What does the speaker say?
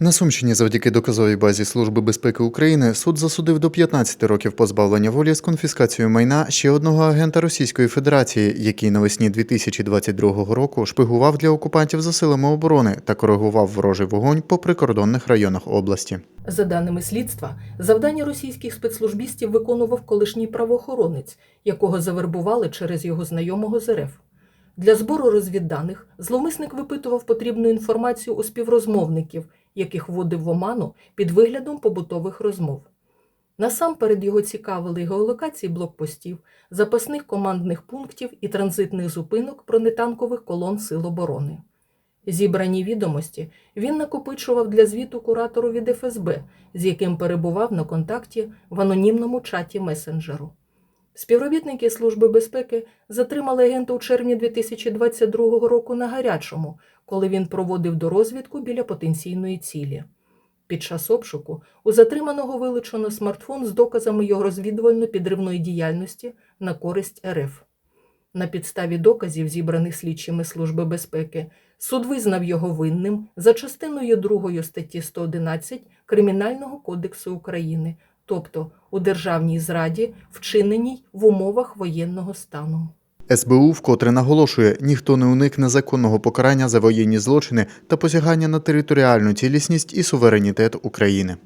На Сумщині завдяки доказовій базі Служби безпеки України суд засудив до 15 років позбавлення волі з конфіскацією майна ще одного агента Російської Федерації, який навесні 2022 року шпигував для окупантів за силами оборони та коригував ворожий вогонь по прикордонних районах області. За даними слідства, завдання російських спецслужбістів виконував колишній правоохоронець, якого завербували через його знайомого з РФ. Для збору розвідданих зловмисник випитував потрібну інформацію у співрозмовників, яких вводив в оману під виглядом побутових розмов. Насамперед його цікавили геолокації блокпостів, запасних командних пунктів і транзитних зупинок бронетанкових колон Сил оборони. Зібрані відомості він накопичував для звіту куратору від ФСБ, з яким перебував на контакті в анонімному чаті месенджеру. Співробітники Служби безпеки затримали агента у червні 2022 року на гарячому, коли він проводив дорозвідку біля потенційної цілі. Під час обшуку у затриманого вилучено смартфон з доказами його розвідувально-підривної діяльності на користь РФ. На підставі доказів, зібраних слідчими Служби безпеки, суд визнав його винним за частиною 2 статті 111 Кримінального кодексу України, тобто у державній зраді, вчиненій в умовах воєнного стану. СБУ вкотре наголошує, ніхто не уникне законного покарання за воєнні злочини та посягання на територіальну цілісність і суверенітет України.